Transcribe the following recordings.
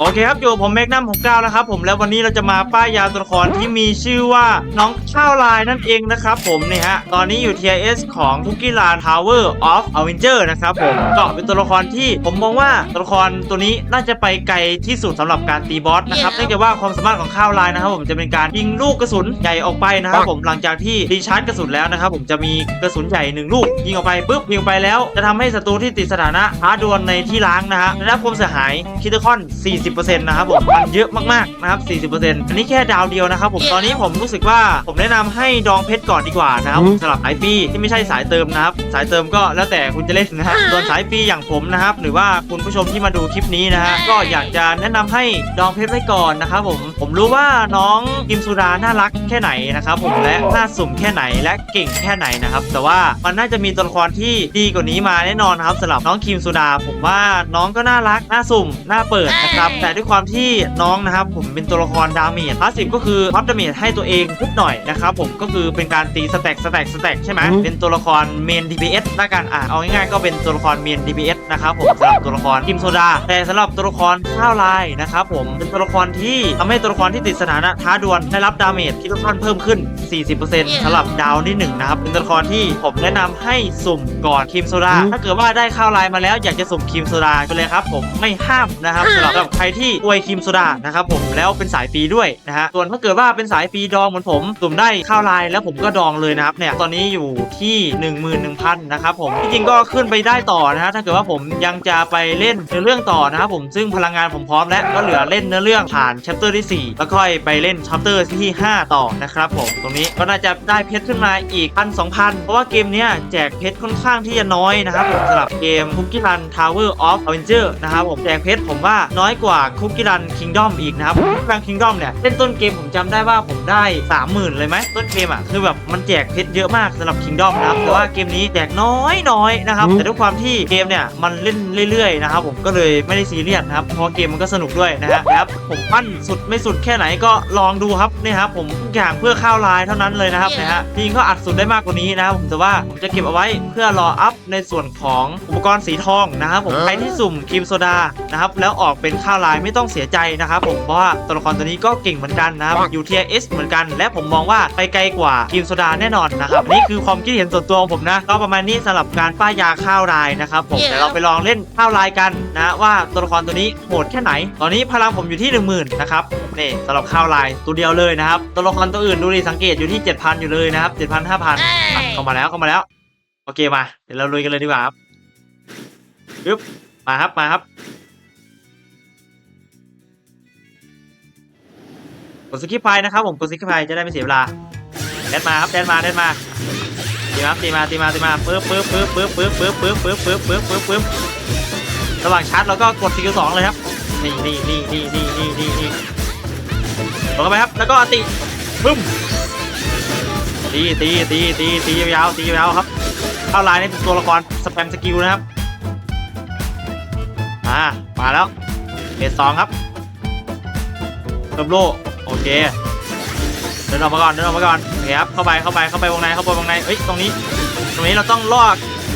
โอเคครับอยู่กับผมเมกนัมของก้าวนะครับผมแล้ววันนี้เราจะมาป้ายยาตัวละครที่มีชื่อว่าน้องข้าวลายนั่นเองนะครับผมนี่ฮะตอนนี้อยู่ TIS ของทุกิลาน Tower of Avenger นะครับผมก็เป็นตัวละครที่ผมมองว่าตัวละครตัวนี้น่าจะไปไกลที่สุดสำหรับการตีบอสนะครับเนื่องจากว่าความสามารถของข้าวลายนะครับผมจะเป็นการยิงลูกกระสุนใหญ่ออกไปนะครับผมหลังจากที่รีชาร์จกระสุนแล้วนะครับผมจะมีกระสุนใหญ่หนึ่งลูกยิงออกไปปุ๊บยิงออกไปแล้ว จะทำให้ศัตรูที่ติดสถานะท้าดวลในที่ล้างนะฮะได้รับความเสียหายคิดคอน40%นะครับผมมันเยอะมากๆนะครับ 40%อันนี้แค่ดาวเดียวนะครับผมตอนนี้ผมรู้สึกว่าผมแนะนำให้ดองเพชรก่อนดีกว่านะครับสำหรับสายฟรีที่ไม่ใช่สายเติมนะครับ สายเติมก็แล้วแต่คุณจะเล่นนะฮะส่วนสายฟรีอย่างผมนะครับ หรือว่าคุณผู้ชมที่มาดูคลิปนี้นะฮะก็อยากจะแนะนำให้ดองเพชรไว้ก่อนนะครับผมผมรู้ว่าน้องกิมสุดาน่ารักแค่ไหนนะครับผมและน่าสุ่มแค่ไหนและเก่งแค่ไหนนะครับ แต่ว่ามันน่าจะมีตัวละครที่ดีกว่านี้มาแน่นอนครับสำหรับน้องคิมสุดา ผมว่าน้องก็น่ารักน่าสุ่มน่าเปิดนะครับแต่ด้วยความที่น้องนะครับผมเป็นตัวละครดาเมจพาสซีฟก็คือพับดาเมจให้ตัวเองนิดหน่อยนะครับผมก็คือเป็นการตีสแต็กสแต็กสแต็กใช่ไหมเป็นตัวละครเมน DPS ละกันอะเอาง่ายๆก็เป็นตัวละครเมน DPS นะครับผมสำหรับตัวละครคิมโซดา แต่สำหรับตัวละครข้าวลายนะครับผมเป็นตัวละครที่ทำให้ตัวละครที่ติดสถานะท้าดวลได้รับดาเมจที่ค่อนข้างเพิ่มขึ้น 40%สำหรับดาวที่หนึ่งนะครับเป็นตัวละครที่ผมแนะนำให้สุ่มก่อนคิมโซดาถ้าเกิดว่าได้ข้าวลายมาแล้วอยากจะสุ่มคิมโซดาไปเลยครับผมไม่ห้ามนะครับสำหรับใครที่อวยคิมโซดานะครับผมแล้วเป็นสายฟรีด้วยนะฮะส่วนถ้าเกิดว่าเป็นสายฟรีดองเหมือนผมสุ่มได้ข้าวลายแล้วผมก็ดองเลยนะครับเนี่ยตอนนี้อยู่ที่ 11,000นะครับผมที่จริงก็ขึ้นไปได้ต่อนะฮะถ้าเกิดว่าผมยังจะไปเล่นเนื้อเรื่องต่อนะครับผมซึ่งพลังงานผมพร้อมแล้วก็เหลือเล่นเนื้อเรื่องผ่านแชปเตอร์ที่ 4 แล้วค่อยไปเล่นแชปเตอร์ที่ 5 ต่อนะครับผมตรงนี้ก็น่าจะได้เพชรขึ้นมาอีกพันสองพันเพราะว่าเกมนี้แจกเพชรค่อนข้างที่จะน้อยนะครับผมสำหรับเกมคุกกี้รันทาวเวอร์ออฟอเวนเจอร์นะครับผมแจกเพชรผมว่าน้อยกว่าคุกกี้รันคิงดอมอีกนะครับคุกกี้รันคิงดอมเนี่ยเล่นต้นเกมผมจำได้ว่าผมได้ 30,000 เลยไหมต้นเกมอะคือแบบมันแจกเพชรเยอะมากสำหรับคิงดอมนะครับแต่ว่าเกมนี้แจกน้อยน้อยนะครับแต่ด้วยความที่เกมเนี่ยมันเล่นเรื่อยๆนะครับผมก็เลยไม่ได้ซีเรียสนะครับเพราะว่าเกมมันก็สนุกด้วยนะฮะครับผมปั้นสุดไม่สุดแค่ไหนก็ลองดูครับนี่ครับผมทุกอย่างเพื่อข้าวลายเท่านั้นเลยนะครับนะฮะจริงก็อัดสุดได้มากกว่านี้นะครับผมแต่ว่าผมจะเก็บเอาไว้เพื่อรออัพในส่วนของอุปกรณ์สีทองนะครับผมใครที่สุ่มครีมโซดานะครับแล้วออกเป็นข้าวลายไม่ต้องเสียใจนะครับผมเพราะว่าตัวละครตัวนี้ก็เก่งเหมือนกันนะครับอยู่ TS เหมือนกัน และผมมองว่าไปไกลกว่าครีมโซดาแน่นอนนะครับนี่คือความคิดเห็นส่วนตัวของผมนะก็ประมาณนี้สำหรับการป้ายยาข้าวลายนะครับผมเดี๋ยวเราไปลองเล่นข้าวลายกันนะว่าตัวละครตัวนี้โหดแค่ไหน ตอนนี้พลังผมอยู่ที่ 10,000นะครับนี่สำหรับข้าวลายตัวเดียวเลยนะครับตัวละครตัวอื่นดูดิสังเกตอยู่ที่ 7,000 อยู่เลยนะครับ7,000 5,000อะเข้ามาแล้วเข้ามาแล้วโอเคมาเดี๋ยวเราลุยกันเลยดีกว่าครับปึ๊บมาครับมาครับ กดสกิปไปนะครับผมกดสกิปไปจะได้ไม่เสียเวลาแดนมาครับแดนมาแดนมาตีมาตีมาตีมาตีมาปึ๊บปึ๊บปึ๊บปึ๊บปึ๊บปึ๊บปึ๊บปึ๊บปึ๊บปึ๊บปึ๊บปึ๊บระหว่างชาร์จเราก็กดสกิลสองเลยครับนี่นี่นี่นี่นี่นี่นี่นี่กดเข้าไปครับแล้วก็ติบึ้มตีตีตีตีตียาวๆตียาวๆครับเข้าลน์ในตัวละครสแปมสกิลนะครับอ่ามาแล้วเบสสองครับเติมโลโอ เคเดินออกมาก่อนเดินออกมาก่อนโอเคครับเข้าไปเข้าไปเข้าไปวงในเข้าไปวงในเอ้ยตรงนี้ ตรงนี้เราต้องล่อ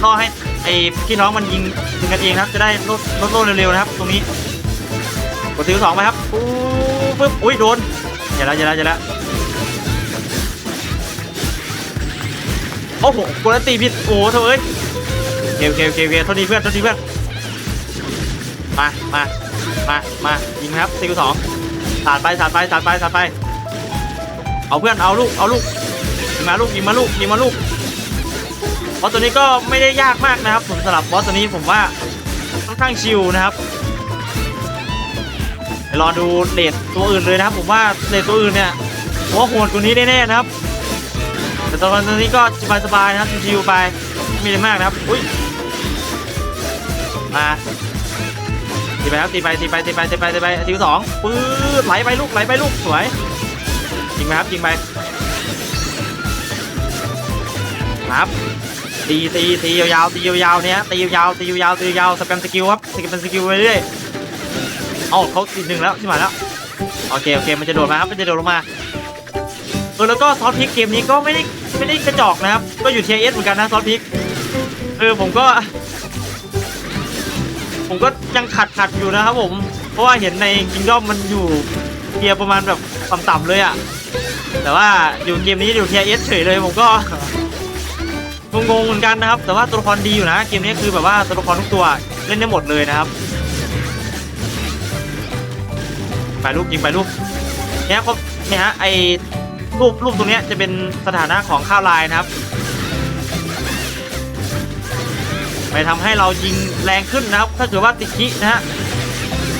ล่อให้ไอ้พี่น้องมันยิงยิงกันเองครับ จะได้ลดลดโลเร็วๆนะครับ ตรงนี้กดซิลสองไปครับปุ๊บปุ๊บอุ้ยโดนเดี๋ยวแล้วเดี๋ยวแล้วเดี๋ยวแล้วโอ้โหกดอันตีผิดโอ้โหเธอเอ้ยโอเคโอเคโอเคโอเคโทษทีเพื่อนโทษทีเพื่อนมามามามายิงครับซีกูสอง สาดไปสาดไปสาดไปสาดไป เอาเพื่อนเอาลูกเอาลูกยิงมาลูกยิงมาลูกยิงมาลูกบอสตัวนี้ก็ไม่ได้ยากมากนะครับผมสำหรับบอสตัวนี้ผมว่าค่อนข้างชิลนะครับเดี๋ยวรอดูเลดตัวอื่นเลยนะครับ ผมว่าเลดตัวอื่นเนี่ยว่าโหดกว่านี้แน่ๆนะครับ แต่ตอนนี้ก็สบายๆนะครับชิวๆไปไม่มีอะไรมากนะครับอุ้ยมา ไปครับตีไปตีไปตีไปตีไปตีไปทีสองปื๊ดไหลไปลูกไหลไปลูกสวยยิงไปครับยิงไปครับตีตีตียาวๆตียาวๆเนี่ยตียาวๆตียาวๆตียาวๆสแปมสกิลครับสแปมสกิลไปเรื่อยเอ้าเขาตีหนึ่งแล้วใช่ไหมแล้วโอเคโอเคมันจะโดดมาครับมันจะโดดลงมาเออแล้วก็ซอสพริกเกมนี้ก็ไม่ได้ไม่ได้กระจอกนะครับก็อยู่ TS เหมือนกันนะซอสพริกเออผมก็ ผมก็ยังขัดขัดอยู่นะครับผม เพราะว่าเห็นใน Kingdom มันอยู่เทียประมาณแบบต่ำๆเลยอะแต่ว่าอยู่เกมนี้อยู่เทียเอสเฉยเลยผมก็งงๆเหมือนกันนะครับ แต่ว่าตัวละครดีอยู่นะ เกมนี้คือแบบว่าตัวละครทุกตัวเล่นได้หมดเลยนะครับไปลูกยิงไปลูกเนี่ยครับเนี่ยฮะไอรูปรูปตรงเนี้ยจะเป็นสถานะของข้าวลายนะครับ ไปทำให้เรายิงแรงขึ้นนะครับ ถ้าเกิดว่าติคินะฮะ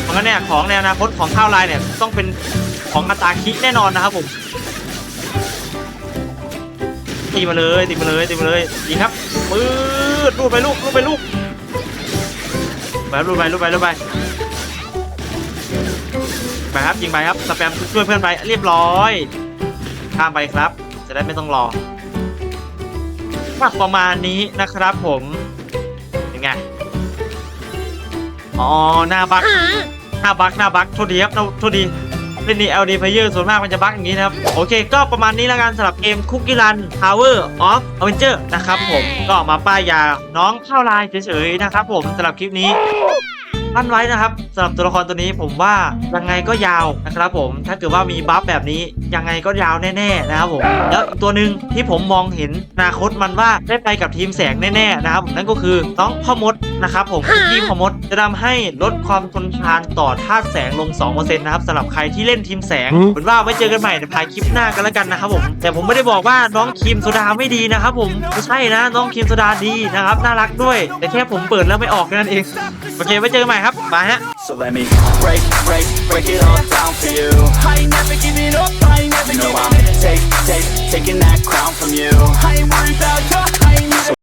เพราะงั้นเนี่ยของในอนาคตของข้าวลายเนี่ยต้องเป็นของอัตราคิแน่นอนนะครับผมตีมาเลยตีมาเลยตีมาเลยยิงครับปื๊ดลูดไปลูกลูดไปลูกไปรูดไปลูดไปลูดไปไปครับยิงไปครับสแปมช่วยเพื่อนไปเรียบร้อยข้ามไปครับ จะได้ไม่ต้องรอประมาณนี้นะครับผม อ๋อหน้าบักหน้าบักหน้าบักโทษดีครับโทษดีเล่นนี่ LD Player ส่วนมากมันจะบักอย่างนี้นะครับ โอเค ก็ประมาณนี้แล้วกันสำหรับเกม Cookie Run Tower of Avenger นะครับผมก็มาป้ายยาน้องเข้าลายเฉยๆนะครับผมสำหรับคลิปนี้ ตั้นไว้นะครับสำหรับตัวละครตัวนี้ผมว่ายังไงก็ยาวนะครับผมถ้าเกิดว่ามีบัฟแบบนี้ยังไงก็ยาวแน่ๆนะครับผมแล้วอีกตัวหนึ่งที่ผมมองเห็นอนาคตมันว่าได้ไปกับทีมแสงแน่ๆนะครับนั่นก็คือน้องพ่อมดนะครับผมทีมพ่อมดจะทำให้ลดความทนทานต่อธาตุแสงลง2%นะครับสำหรับใครที่เล่นทีมแสงเป็นว่าไว้เจอกันใหม่ในภายคลิปหน้ากันแล้วกันนะครับผมแต่ผมไม่ได้บอกว่าน้องครีมโซดาไม่ดีนะครับผมไม่ใช่นะน้องครีมโซดาดีนะครับน่ารักด้วย แต่แค่ผมเปิดแล้วไม่ออกแค่นั้นเองโอเคไว้เจอกันใหม่ครับบายฮะ So let me break, break, break it all down for you. I ain't never giving up, I ain't never you know I'm take, take, taking that crown from you. I ain't worried about your, I ain't